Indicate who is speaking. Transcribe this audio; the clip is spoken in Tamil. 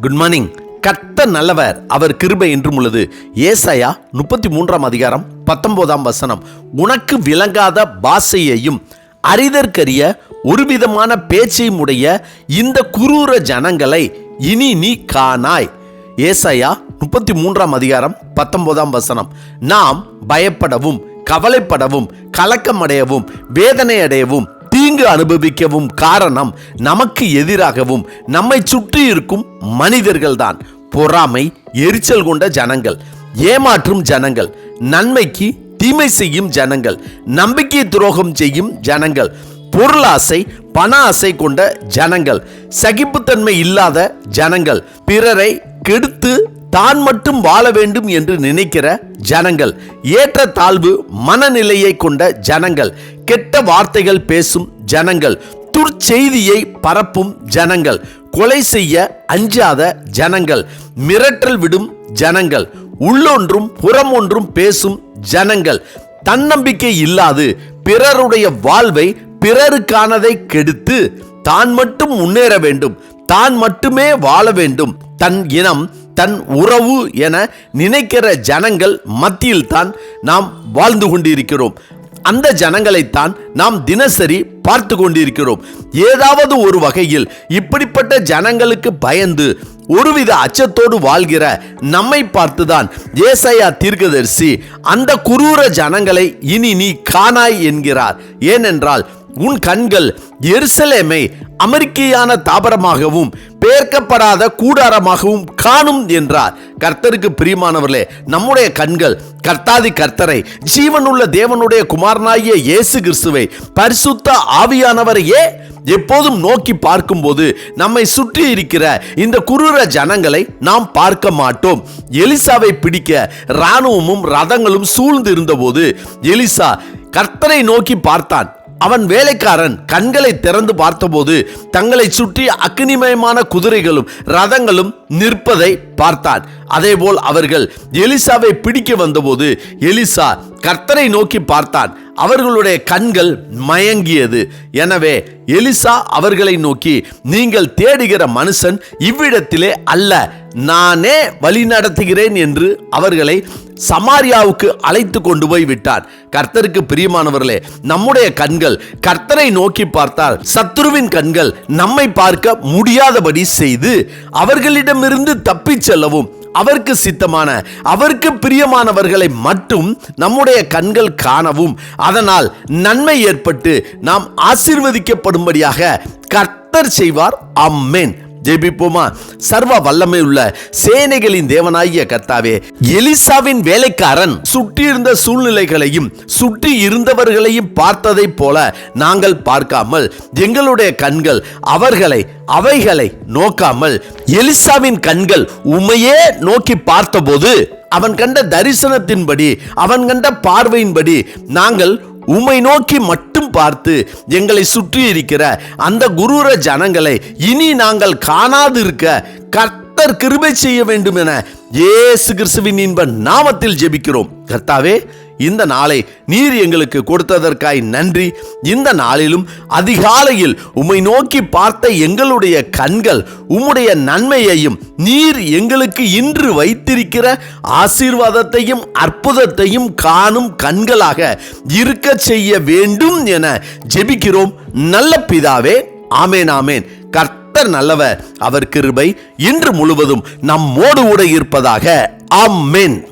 Speaker 1: குட் மார்னிங் கத்த நல்லவர். அவர் கிருபை என்றும் உள்ளது. ஏசாயா முப்பத்தி மூன்றாம் அதிகாரம் பத்தொன்பதாம் வசனம். உனக்கு விளங்காத பாஷையையும் அறிதற்கரிய ஒருவிதமான பேச்சையும் உடைய இந்த குரூர ஜனங்களை இனி நீ காணாய். ஏசாயா முப்பத்தி மூன்றாம் அதிகாரம் பத்தொன்பதாம் வசனம். நாம் பயப்படவும் கவலைப்படவும் கலக்கமடையவும் வேதனை அடையவும் தீங்கு அனுபவிக்கவும் காரணம் நமக்கு எதிராகவும் நம்மை சுற்றி இருக்கும் மனிதர்கள்தான். பொறாமை எரிச்சல் கொண்ட ஜனங்கள் ஏமாற்றும் ஜனங்கள் நன்மைக்கு தீமை செய்யும் ஜனங்கள் நம்பிக்கை துரோகம் செய்யும் ஜனங்கள் பொருளாசை பண ஆசை கொண்ட ஜனங்கள் சகிப்புத்தன்மை இல்லாத ஜனங்கள் பிறரை கெடுத்து தான் மட்டும் வாழ வேண்டும் என்று நினைக்கிற ஜனங்கள் ஏற்ற தாழ்வு மனநிலையை கொண்ட ஜனங்கள் கெட்ட வார்த்தைகள் பேசும் ஜனங்கள். துர்ச்செய்தியை பரப்பும் ஜனங்கள். கொலை செய்ய அஞ்சாத ஜனங்கள். மிரட்டல் விடும் ஜனங்கள். உள்ளொன்றும் புறமொன்றும் பேசும் ஜனங்கள். தன்னம்பிக்கை இல்லாது பிறருடைய வாழ்வை பிறருக்கானதை கெடுத்து தான் மட்டும் முன்னேற வேண்டும். தான் மட்டுமே வாழ வேண்டும். தன் இனம் தன் உறவு என நினைக்கிற ஜனங்கள் மத்தியில் தான் நாம் வாழ்ந்து கொண்டிருக்கிறோம். அந்த ஜனங்களைத்தான் நாம் தினசரி பார்த்து கொண்டிருக்கிறோம். ஏதாவது ஒரு வகையில் இப்படிப்பட்ட ஜனங்களுக்கு பயந்து ஒருவித அச்சத்தோடு வாழ்கிற நம்மை பார்த்துதான் ஏசையா தீர்க்கதரிசி அந்த குரூர ஜனங்களை இனி நீ காணாய் என்கிறார். ஏனென்றால் உன் கண்கள் எருசலேமை அமெரிக்கையான தாபரமாகவும் பேர்க்கப்படாத கூடாரமாகவும் காணும் என்றார். கர்த்தருக்கு பிரியமானவர்களே நம்முடைய கண்கள் கர்த்தாதி கர்த்தரை ஜீவனுள்ள தேவனுடைய குமாரனாகிய இயேசு கிறிஸ்துவை பரிசுத்த ஆவியானவரையே எப்போதும் நோக்கி பார்க்கும்போது நம்மை சுற்றி இருக்கிற இந்த குரூர ஜனங்களை நாம் பார்க்க மாட்டோம். எலிசாவை பிடிக்க இராணுவமும் ரதங்களும் சூழ்ந்து இருந்தபோது எலிசா கர்த்தரை நோக்கி பார்த்தான். அவன் வேலைக்காரன் கண்களை திறந்து பார்த்தபோது தங்களை சுற்றி அக்னிமயமான குதிரைகளும் ரதங்களும் நிற்பதை பார்த்தான். அதேபோல் அவர்கள் எலிசாவை பிடிக்க வந்தபோது எலிசா கர்த்தரை நோக்கி பார்த்தான். அவர்களுடைய கண்கள் மயங்கியது. எனவே எலிசா அவர்களை நோக்கி நீங்கள் தேடுகிற மனுஷன் இவ்விடத்திலே அல்ல. நானே வழி நடத்துகிறேன் என்று அவர்களை சமாரியாவுக்கு அழைத்து கொண்டு போய் விட்டார். கர்த்தருக்கு பிரியமானவர்களே நம்முடைய கண்கள் கர்த்தரை நோக்கி பார்த்தால் சத்ருவின் கண்கள் நம்மை பார்க்க முடியாதபடி செய்து அவர்களிடமிருந்து தப்பிச் செல்லவும் அவருக்கு சித்தமான அவருக்கு பிரியமானவர்களை மட்டும் நம்முடைய கண்கள் காணவும். அதனால் நன்மை ஏற்பட்டு நாம் ஆசிர்வதிக்கப்படும்படியாக கர்த்தர் செய்வார். அம்மேன் ஜெபிப்போமா? சர்வ வல்லமை உள்ள சேனைகளின் தேவனாகிய கர்த்தாவே எலிசாவின் வேலைக்காரன் சுற்றி இருந்த சூழ்நிலைகளையும் சுற்றி இருந்தவர்களையும் பார்த்ததைப் போல நாங்கள் பார்க்காமல் எங்களுடைய கண்கள் அவர்களை அவைகளை நோக்காமல் எலிசாவின் கண்கள் உமையே நோக்கி பார்த்தபோது அவன் கண்ட தரிசனத்தின்படி அவன் கண்ட பார்வையின்படி நாங்கள் உம்மை நோக்கி மட்டும் பார்த்து எங்களை சுற்றி இருக்கிற அந்த குரூர ஜனங்களை இனி நாங்கள் காணாதிருக்க கர்த்தர் கிருபை செய்ய வேண்டும் என இயேசு கிறிஸ்துவின் இன்ப நாமத்தில் ஜெபிக்கிறோம். கர்த்தாவே இந்த நாளை நீர் எங்களுக்கு கொடுத்ததற்காய் நன்றி. இந்த நாளிலும் அதிகாலையில் உம்மை நோக்கி பார்த்த எங்களுடைய கண்கள் உம்முடைய நன்மையையும் நீர் எங்களுக்கு இன்று வைத்திருக்கிற ஆசீர்வாதத்தையும் அற்புதத்தையும் காணும் கண்களாக இருக்க செய்ய வேண்டும் என ஜெபிக்கிறோம். நல்ல பிதாவே ஆமேன் ஆமேன். கர்த்தர் நல்லவர் அவர் கிருபை இன்று முழுவதும் நம்மோடு கூட இருப்பதாக. ஆமென்.